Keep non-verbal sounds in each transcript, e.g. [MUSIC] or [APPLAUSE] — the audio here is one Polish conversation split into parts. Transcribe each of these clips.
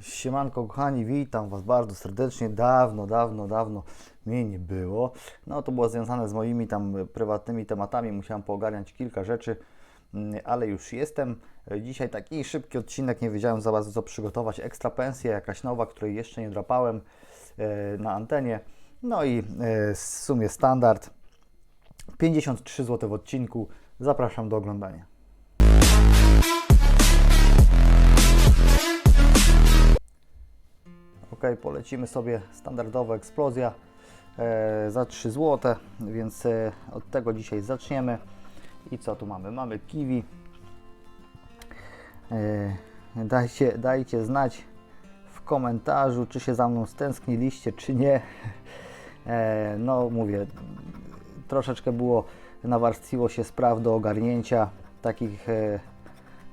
Siemanko kochani, witam Was bardzo serdecznie. Dawno, dawno, dawno mnie nie było. No to było związane z moimi tam prywatnymi tematami. Musiałem poogarniać kilka rzeczy, mm, ale już jestem. Dzisiaj taki szybki odcinek, nie wiedziałem za bardzo co przygotować. Ekstra pensja, jakaś nowa, której jeszcze nie drapałem e, na antenie. No i e, w sumie standard. 53 zł w odcinku. Zapraszam do oglądania. Ok, polecimy sobie standardowa eksplozja e, za 3 zł, więc e, od tego dzisiaj zaczniemy. I co tu mamy? Mamy kiwi. E, dajcie, dajcie znać w komentarzu, czy się za mną stęskniliście, czy nie. No mówię, troszeczkę było, nawarstwiło się spraw do ogarnięcia takich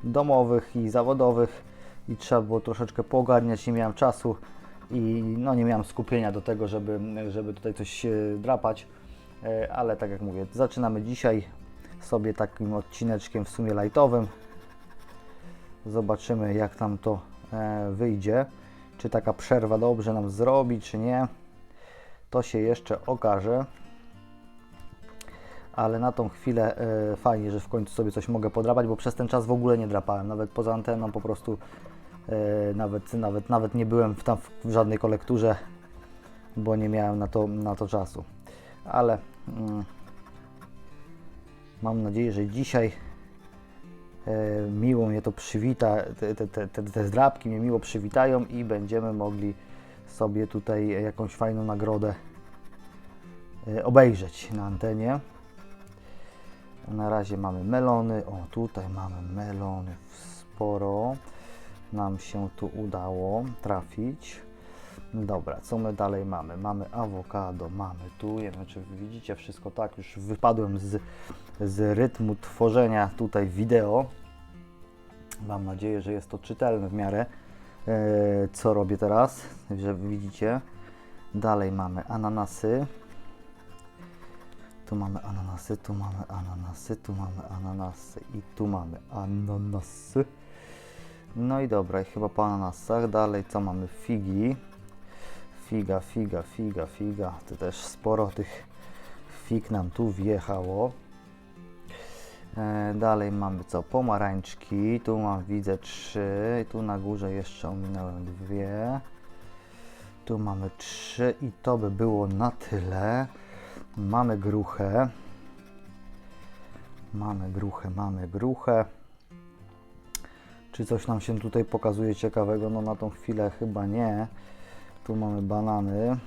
domowych i zawodowych i trzeba było troszeczkę poogarniać, nie miałem czasu i no nie miałem skupienia do tego, żeby, żeby tutaj coś drapać, E, ale tak jak mówię, zaczynamy dzisiaj sobie takim odcineczkiem w sumie lightowym. Zobaczymy jak tam to e, wyjdzie, czy taka przerwa dobrze nam zrobi, czy nie. To się jeszcze okaże. Ale na tą chwilę e, fajnie, że w końcu sobie coś mogę podrapać, bo przez ten czas w ogóle nie drapałem. Nawet poza anteną po prostu nawet, nawet, nawet nie byłem w, tam w żadnej kolekturze, bo nie miałem na to, na to czasu. Ale mm, mam nadzieję, że dzisiaj e, miło mnie to przywita, te, te, te, te, zdrapki mnie miło przywitają i będziemy mogli sobie tutaj jakąś fajną nagrodę e, obejrzeć na antenie. Na razie mamy melony. O, tutaj mamy melony sporo. Nam się tu udało trafić. Dobra, co my dalej mamy? Mamy awokado, mamy tu. Nie wiem, czy widzicie wszystko tak. Już wypadłem z, z rytmu tworzenia tutaj wideo. Mam nadzieję, że jest to czytelne w miarę, e, co robię teraz, że widzicie. Dalej mamy ananasy. Tu mamy ananasy, tu mamy ananasy, tu mamy ananasy i tu mamy ananasy. No i dobra, i chyba po ananasach. Dalej co mamy? Figi. Figa, figa, figa, figa. Tu też sporo tych fig nam tu wjechało. E, dalej mamy co? Pomarańczki. Tu mam, widzę trzy. Tu na górze jeszcze ominąłem dwie. Tu mamy trzy i to by było na tyle. Mamy gruchę. Mamy gruchę, mamy gruchę. Czy coś nam się tutaj pokazuje ciekawego? No na tą chwilę chyba nie. Tu mamy banany.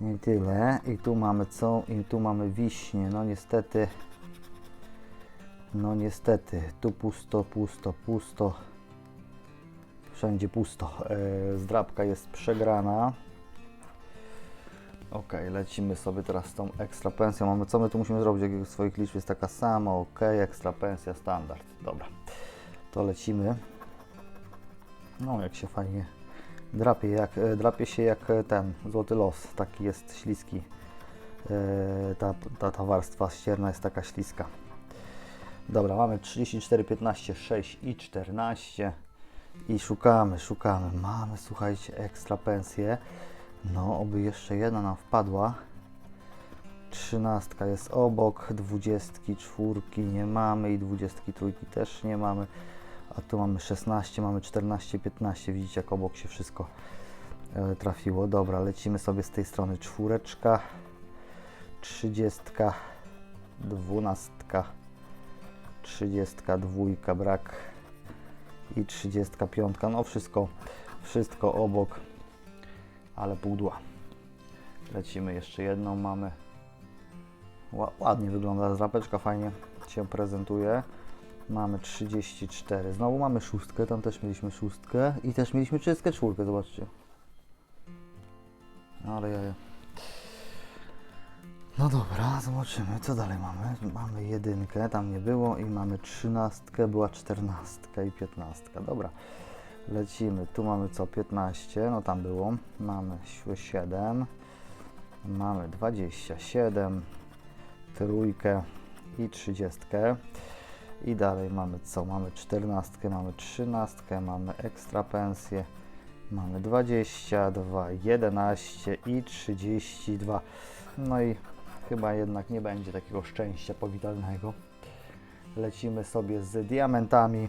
I tyle. I tu mamy co? I tu mamy wiśnie. No niestety. No niestety. Tu pusto, pusto, pusto. Wszędzie pusto. Yy, zdrabka jest przegrana. Ok, lecimy sobie teraz z tą ekstra pensją. Mamy, co my tu musimy zrobić? Jakiego swoich liczb jest taka sama? Ok, ekstra pensja, standard. Dobra, to lecimy. No, jak się fajnie drapie, jak, e, drapie się jak e, ten złoty los. Taki jest śliski. E, ta, ta, ta warstwa ścierna jest taka śliska. Dobra, mamy 34, 15, 6 i 14. I szukamy, szukamy. Mamy, słuchajcie, ekstra pensję. No, oby jeszcze jedna nam wpadła. Trzynastka jest obok, dwudziestki, czwórki nie mamy i dwudziestki trójki też nie mamy. A tu mamy 16, mamy 14, 15. Widzicie, jak obok się wszystko e, trafiło. Dobra, lecimy sobie z tej strony. Czwóreczka, trzydziestka, dwunastka, trzydziestka, dwójka, brak i trzydziestka, piątka. No wszystko, wszystko obok ale pudła. Lecimy jeszcze jedną, mamy. Ła- Ładnie wygląda zrapeczka, fajnie się prezentuje. Mamy 34. Znowu mamy szóstkę, tam też mieliśmy szóstkę i też mieliśmy 34, zobaczcie. Ale ja. No dobra, zobaczymy, co dalej mamy. Mamy jedynkę, tam nie było i mamy trzynastkę, była czternastka i piętnastka. Dobra, lecimy. Tu mamy co? 15, no tam było. Mamy 7, mamy 27, trójkę i trzydziestkę. I dalej mamy co? Mamy 14, mamy 13, mamy ekstra pensję, mamy 22, 11 i 32. No i chyba jednak nie będzie takiego szczęścia powitalnego. Lecimy sobie z diamentami.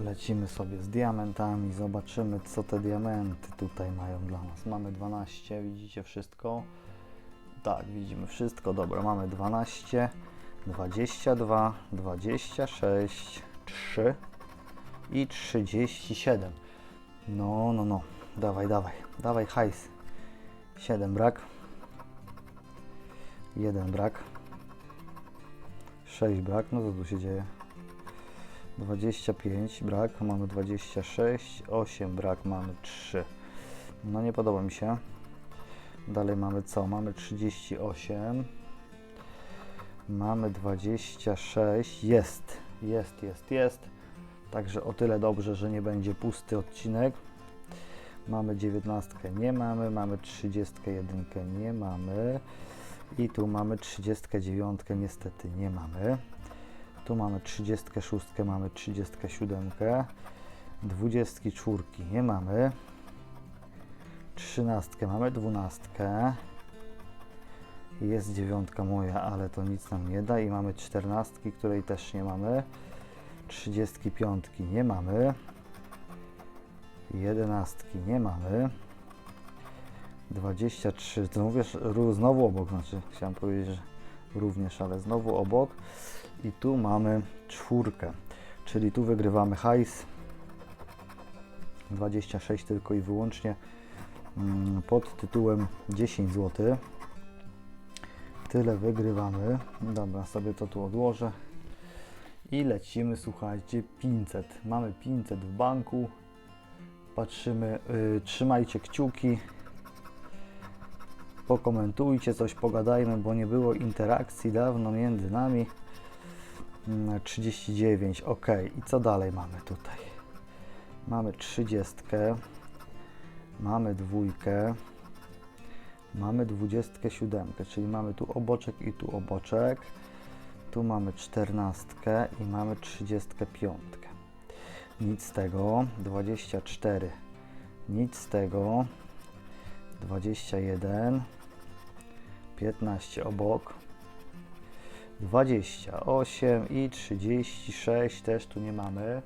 Lecimy sobie z diamentami, zobaczymy co te diamenty tutaj mają dla nas. Mamy 12, widzicie wszystko? Tak, widzimy wszystko. Dobra, mamy 12, 22, 26, 3 i 37. No, no, no. Dawaj, dawaj. Dawaj hajs. 7 brak. 1 brak. 6 brak. No co tu się dzieje? 25 brak, mamy 26, 8 brak, mamy 3. No nie podoba mi się. Dalej mamy co? Mamy 38. Mamy 26. Jest, jest, jest, jest. Także o tyle dobrze, że nie będzie pusty odcinek. Mamy 19, nie mamy. Mamy 31, nie mamy. I tu mamy 39, niestety nie mamy. Tu mamy 36, mamy 37, 24 nie mamy, 13 mamy, 12, jest dziewiątka moja, ale to nic nam nie da i mamy 14, której też nie mamy, 35 nie mamy, 11 nie mamy, 23, to mówisz, znowu obok, znaczy chciałem powiedzieć, że również, ale znowu obok. I tu mamy czwórkę, czyli tu wygrywamy hajs. 26 tylko i wyłącznie pod tytułem 10 zł. Tyle wygrywamy. Dobra, sobie to tu odłożę. I lecimy, słuchajcie, 500. Mamy 500 w banku. Patrzymy, y, trzymajcie kciuki. Pokomentujcie, coś pogadajmy, bo nie było interakcji dawno między nami. Mm, 39, ok. I co dalej mamy tutaj? Mamy 30, mamy dwójkę, mamy 27, czyli mamy tu oboczek i tu oboczek. Tu mamy 14 i mamy 35. Nic z tego. 24. Nic z tego. 21. 15 obok. 28 i 36 też tu nie mamy.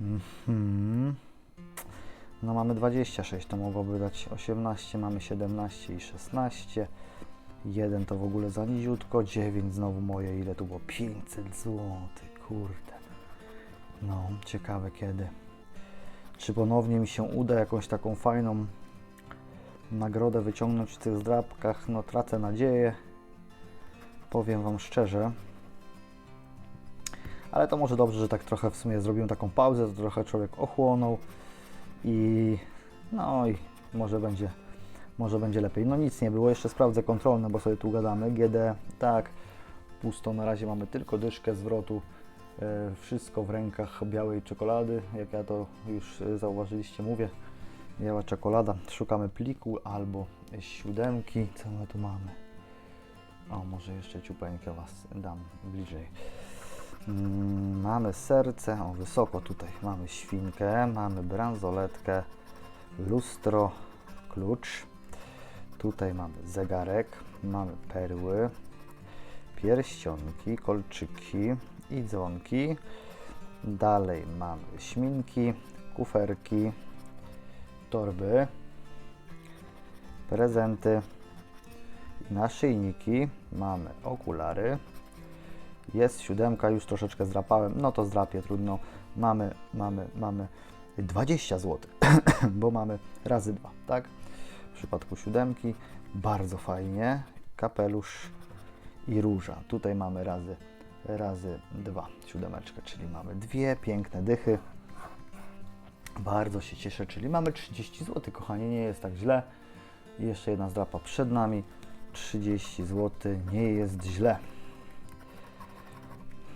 Mhm. No mamy 26, to mogłoby dać 18, mamy 17 i 16. 1 to w ogóle za niziutko, 9 znowu moje, ile tu było? 500 zł, kurde. No, ciekawe kiedy. Czy ponownie mi się uda jakąś taką fajną nagrodę wyciągnąć w tych zdrabkach? No tracę nadzieję powiem Wam szczerze. Ale to może dobrze, że tak trochę w sumie zrobiłem taką pauzę, to trochę człowiek ochłonął i no i może będzie, może będzie lepiej. No nic nie było, jeszcze sprawdzę kontrolne, bo sobie tu gadamy. GD, tak, pusto, na razie mamy tylko dyszkę zwrotu, e, wszystko w rękach białej czekolady, jak ja to już e, zauważyliście, mówię. Biała czekolada, szukamy pliku albo siódemki, co my tu mamy? O, może jeszcze ciupeńkę Was dam bliżej. Mm, mamy serce, o wysoko tutaj mamy świnkę, mamy bransoletkę, lustro, klucz. Tutaj mamy zegarek, mamy perły, pierścionki, kolczyki i dzwonki. Dalej mamy śminki, kuferki, torby, prezenty, naszyjniki, mamy okulary, jest siódemka, już troszeczkę zdrapałem, no to zdrapię, trudno. Mamy, mamy, mamy 20 zł, [CLEARS THROAT] bo mamy razy dwa, tak? W przypadku siódemki bardzo fajnie, kapelusz i róża. Tutaj mamy razy, razy dwa, siódemeczkę, czyli mamy dwie piękne dychy. Bardzo się cieszę, czyli mamy 30 zł, kochani, nie jest tak źle. Jeszcze jedna zdrapa przed nami. 30 zł, nie jest źle.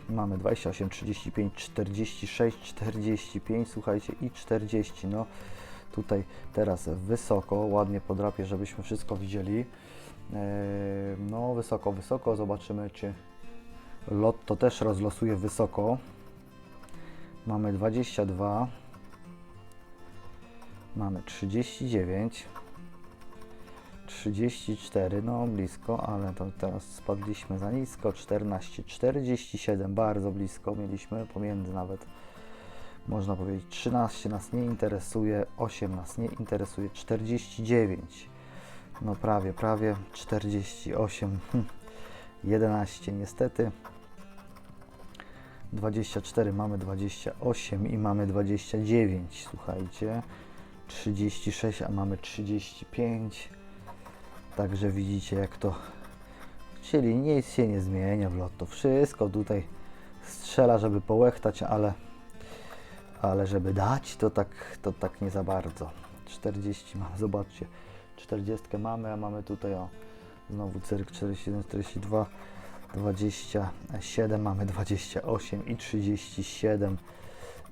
Mamy 28, 35, 46, 45, słuchajcie, i 40. No tutaj teraz wysoko, ładnie podrapię, żebyśmy wszystko widzieli. Eee, No wysoko, wysoko, zobaczymy czy Lotto też rozlosuje wysoko. Mamy 22. Mamy 39. 34, no blisko, ale to teraz spadliśmy za nisko. 14, 47, bardzo blisko mieliśmy, pomiędzy nawet można powiedzieć 13 nas nie interesuje, 8 nas nie interesuje, 49, no prawie, prawie 48, hm, 11 niestety. 24 mamy 28 i mamy 29, słuchajcie. 36, a mamy 35. Także widzicie jak to. Czyli nic się nie zmienia w lotto. Wszystko tutaj strzela, żeby połechtać, ale ale żeby dać, to tak, to tak nie za bardzo. 40 mamy, zobaczcie. 40 mamy, a mamy tutaj o znowu cyrk 41, 42, 27, mamy 28 i 37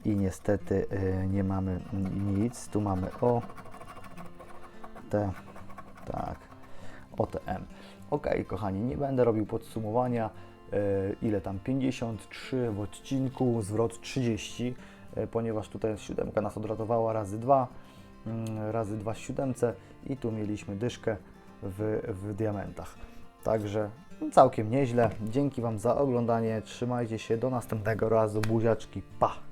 i niestety y, nie mamy nic. Tu mamy O, T, tak, OTM. Ok, kochani, nie będę robił podsumowania, y, ile tam 53 w odcinku, zwrot 30, y, ponieważ tutaj siódemka nas odratowała razy 2, razy 2 w siódemce i tu mieliśmy dyszkę w, w diamentach. Także całkiem nieźle. Dzięki Wam za oglądanie. Trzymajcie się. Do następnego razu. Buziaczki. Pa!